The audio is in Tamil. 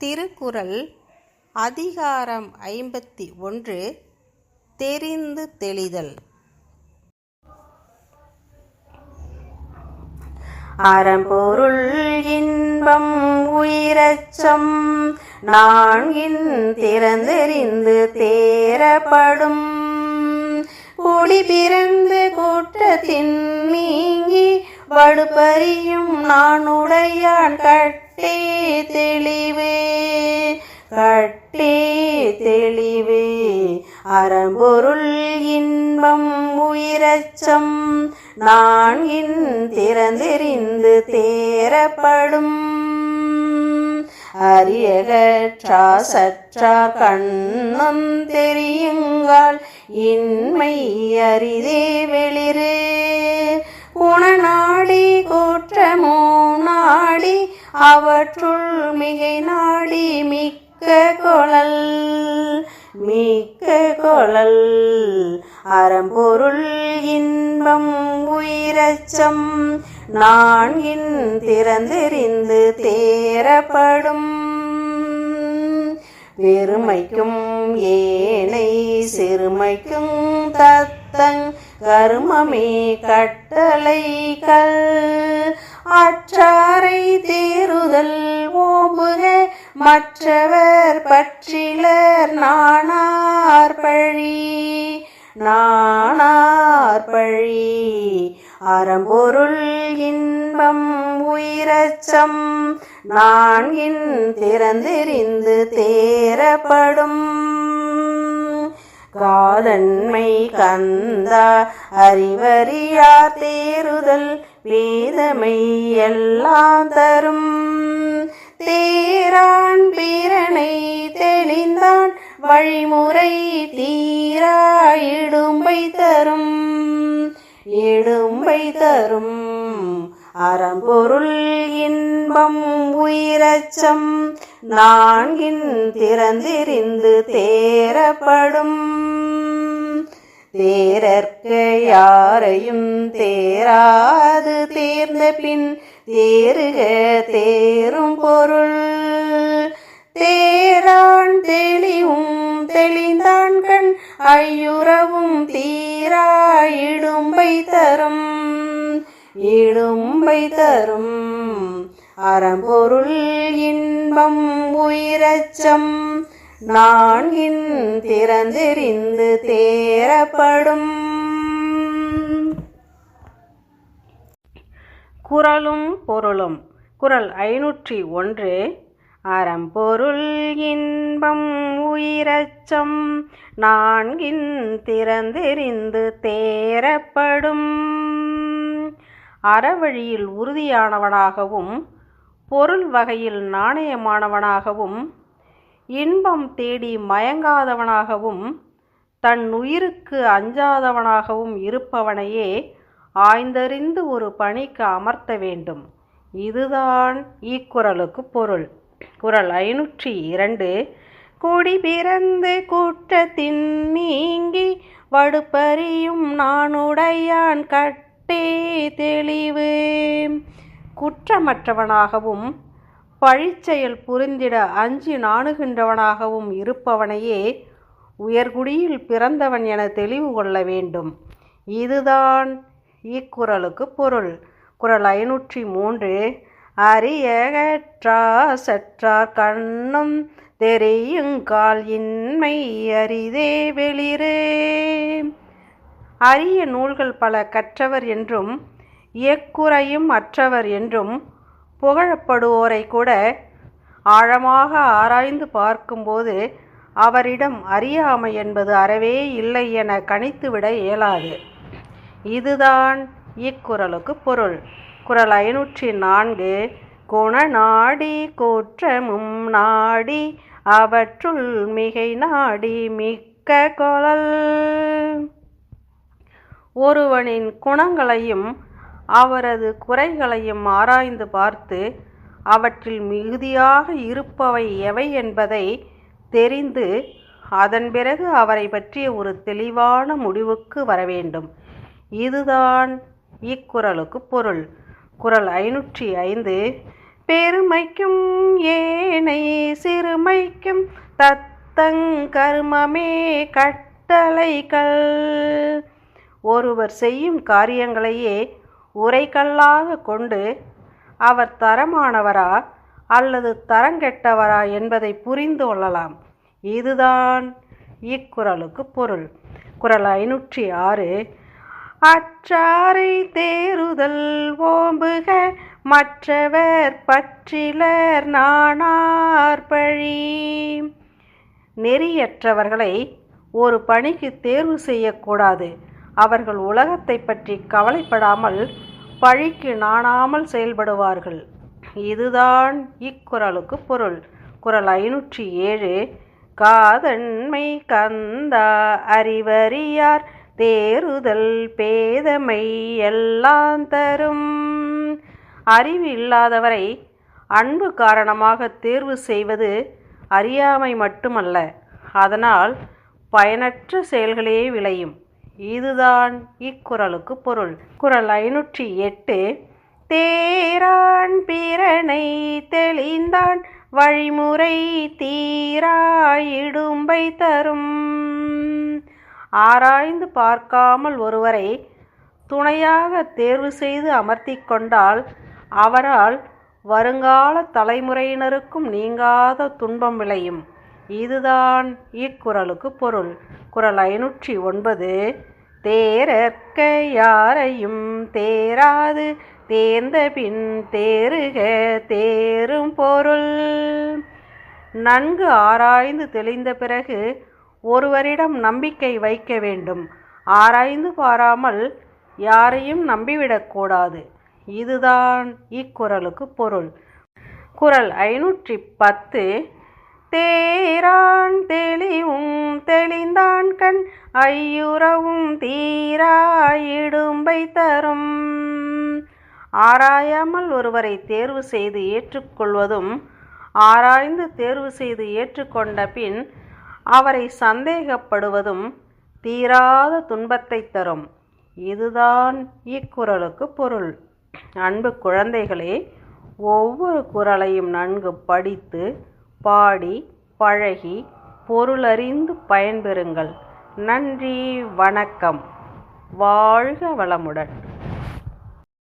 திருக்குறள் அதிகாரம் ஐம்பத்தி ஒன்று தெரிந்து தெளிதல். அறம்பொருள் இன்பம் உயிரச்சம் நான்கின் திறந்தெறிந்து தேரப்படும் குடி பிறந்து கூட்டத்தின் நீங்கி வடுபறியும் நானுடையான் கட்டே தெளிவே கட்டே தெளிவே. அறம்பொருள் இன்பம் உயிரச்சம் நான்கின் திறந்தெறிந்து தேரப்படும் அரியகற்றா சற்றா கண்ணம் தெரியுங்கள் இன்மை அரிதே வெளிரே. அவற்றுள் மிகை நாடி மிக்க கொழல் மிக்க கொழல். அறம்பொருள் இன்பம் உயிரச்சம் நான்கின் திறந்தெறிந்து தேரப்படும் வெறுமைக்கும் ஏனை சிறுமைக்கும் தத்தங் கருமமே கட்டளை கல் அற்றாரை தேறுதல் ஓம்புக மற்றவர் பற்றிலர் நாணார் பழி. நாணார் பழி. அறம்பொருள் இன்பம் உயிரச்சம் நான்கின் திறந்தெறிந்து தேரப்படும் காதன்மை கந்தா அறிவறியார் தேறுதல் வேதமை எல்லாம் தரும். தேரான் பீரனை தெளிந்தான் வழிமுறை தீரா இடும்பை தரும். இடும்பை தரும் அறம்பொருள் இன்பம் உயிரச்சம் நான்கின் திறந்திருந்து தேரப்படும் தேரற்க யாரையும் தேராது தேர்ந்த பின் தேருக தேரும் பொருள். தேரான் தெளிவும் தெளிந்தான் கண் ஐயுறவும் தீராயிடும்பை தரும் இடும்பை தரும் அறம்பொருள் இன்பம் உயிரச்சம். நான்கின் திறந்தெறிந்து தேரப்படும் குறளும் பொருளும். குறள் ஐநூற்றி ஒன்று. அறம்பொருள் இன்பம் உயிரச்சம். நான்கின் திறந்தெறிந்து தேரப்படும் அறவழியில் உறுதியானவனாகவும் பொருள் வகையில் நாணயமானவனாகவும் இன்பம் தேடி மயங்காதவனாகவும் தன் உயிருக்கு அஞ்சாதவனாகவும் இருப்பவனையே ஆய்ந்தறிந்து ஒரு பணிக்கு அமர்த்த வேண்டும். இதுதான் இக்குறளுக்கு பொருள். குரல் ஐநூற்றி இரண்டு குடி பிறந்து கூட்டத்தின் நீங்கி வடுப்பறியும் நானுடையான் கட் கட்டே தெளிவு. குற்றமற்றவனாகவும் பழிச்செயல் புரிந்திட அஞ்சி நாணுகின்றவனாகவும் இருப்பவனையே உயர்குடியில் பிறந்தவன் என தெளிவு கொள்ள வேண்டும். இதுதான் இக்குறளுக்கு பொருள். குறள் ஐநூற்றி மூன்று. அரியகற்றா சற்றார் கண்ணும் தெரியுங்கால் இன்மை அரிதே வெளிரே. அரிய நூல்கள் பல கற்றவர் என்றும் இயக்குறையும் அற்றவர் என்றும் புகழப்படுவோரை கூட ஆழமாக ஆராய்ந்து பார்க்கும்போது அவரிடம் அறியாமை என்பது அறவே இல்லை என கணித்துவிட இயலாது. இதுதான் இக்குறளுக்கு பொருள். குரல் ஐநூற்றி நான்கு குணநாடி கூற்றமும் நாடி அவற்றுள் மிகை நாடி மிக்க குழல் ஒருவனின் குணங்களையும் அவரது குறைகளையும் ஆராய்ந்து பார்த்து அவற்றில் மிகுதியாக இருப்பவை எவை என்பதை தெரிந்து அதன் பிறகு அவரை பற்றிய ஒரு தெளிவான முடிவுக்கு வர வேண்டும். இதுதான் இக்குறளுக்கு பொருள். குறள் ஐநூற்றி ஐந்து பெருமைக்கும் ஏனை சிறுமைக்கும் தத்தங் கருமமே கட்டளைகள். ஒருவர் செய்யும் காரியங்களையே உரைக்கல்லாக கொண்டு அவர் தரமானவரா அல்லது தரங்கெட்டவரா என்பதை புரிந்து கொள்ளலாம். இதுதான் இக்குறளுக்கு பொருள். குறள் ஐநூற்றி ஆறு அச்சாரை தேறுதல் ஓம்புக மற்றவர் பற்றிலர் நாணார் பழி. நெறியற்றவர்களை ஒரு பணிக்கு தேர்வு செய்யக்கூடாது. அவர்கள் உலகத்தை பற்றி கவலைப்படாமல் பழிக்கு நாணாமல் செயல்படுவார்கள். இதுதான் இக்குறளுக்கு பொருள். குரல் ஐநூற்றி ஏழு காதன்மை கந்தா அறிவறியார் தேறுதல் பேதமை எல்லாம் தரும் அறிவு இல்லாதவரை அன்பு காரணமாக தேர்வு செய்வது அறியாமை மட்டுமல்ல. அதனால் பயனற்ற செயல்களே விளையும். இதுதான் இக்குறளுக்கு பொருள். குரல் ஐநூற்றி எட்டு தேரான் பிறனை தெளிந்தான் வழிமுறை தீராயிடும்பை தரும் ஆராய்ந்து பார்க்காமல் ஒருவரை துணையாக தேர்வு செய்து அமர்த்தி கொண்டால் அவரால் வருங்கால தலைமுறையினருக்கும் நீங்காத துன்பம் விளையும். இதுதான் இக்குறளுக்கு பொருள். குரல் ஐநூற்றி ஒன்பது தேரற்க யாரையும் தேராது தேர்ந்த பின் தேறுக தேரும் பொருள். நன்கு ஆராய்ந்து தெளிந்த பிறகு ஒருவரிடம் நம்பிக்கை வைக்க வேண்டும். ஆராய்ந்து பாராமல் யாரையும் நம்பிவிடக்கூடாது இதுதான் இக்குறளுக்கு பொருள். குரல் ஐநூற்றி பத்து தேரான் தெளிவும் தெளிந்தான் கண். ஐயுறவும் தீராயிடும்பை தரும். ஆராயாமல் ஒருவரை தேர்வு செய்து ஏற்றுக்கொள்வதும் ஆராய்ந்து தேர்வு செய்து ஏற்றுக்கொண்ட பின் அவரை சந்தேகப்படுவதும் தீராத துன்பத்தை தரும். இதுதான் இக்குறளுக்கு பொருள். அன்பு குழந்தைகளே ஒவ்வொரு குரலையும் நன்கு படித்து பாடி பழகி பொருளறிந்து பயன்பெறுங்கள். நன்றி வணக்கம். வாழ்க வளமுடன்.